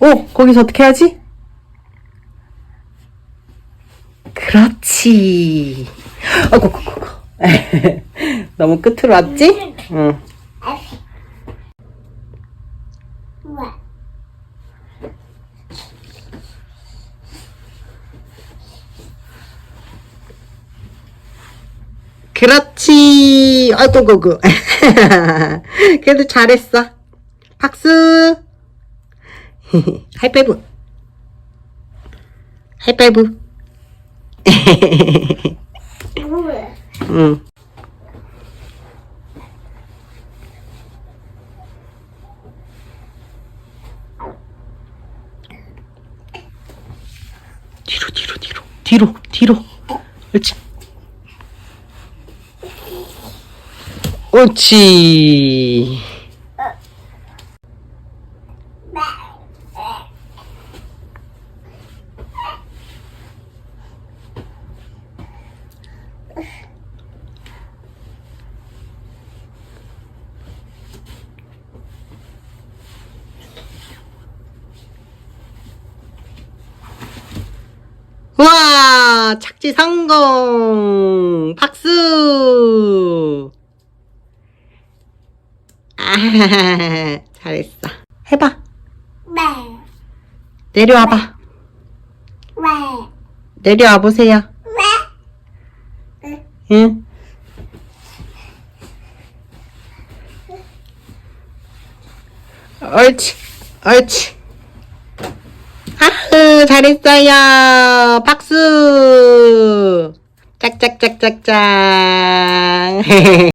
오, 거기서 어떻게 하지? 그렇지. 구, 구, 구. 너무 끝으로 왔지? 응. 그렇지. 아이고, 고고. 그래도 잘했어. 박수. 하이파이브. 하이파이브. 응. 뒤로, 뒤로, 뒤로. 뒤로, 뒤로. 그렇지. 옳지. 와, 착지 성공! 박수! 아, 잘했어. 해봐. 내려와봐. 내려와 보세요. 응. 옳지, 옳지. 아흐, 잘했어요. 박수! 짝짝짝짝짝.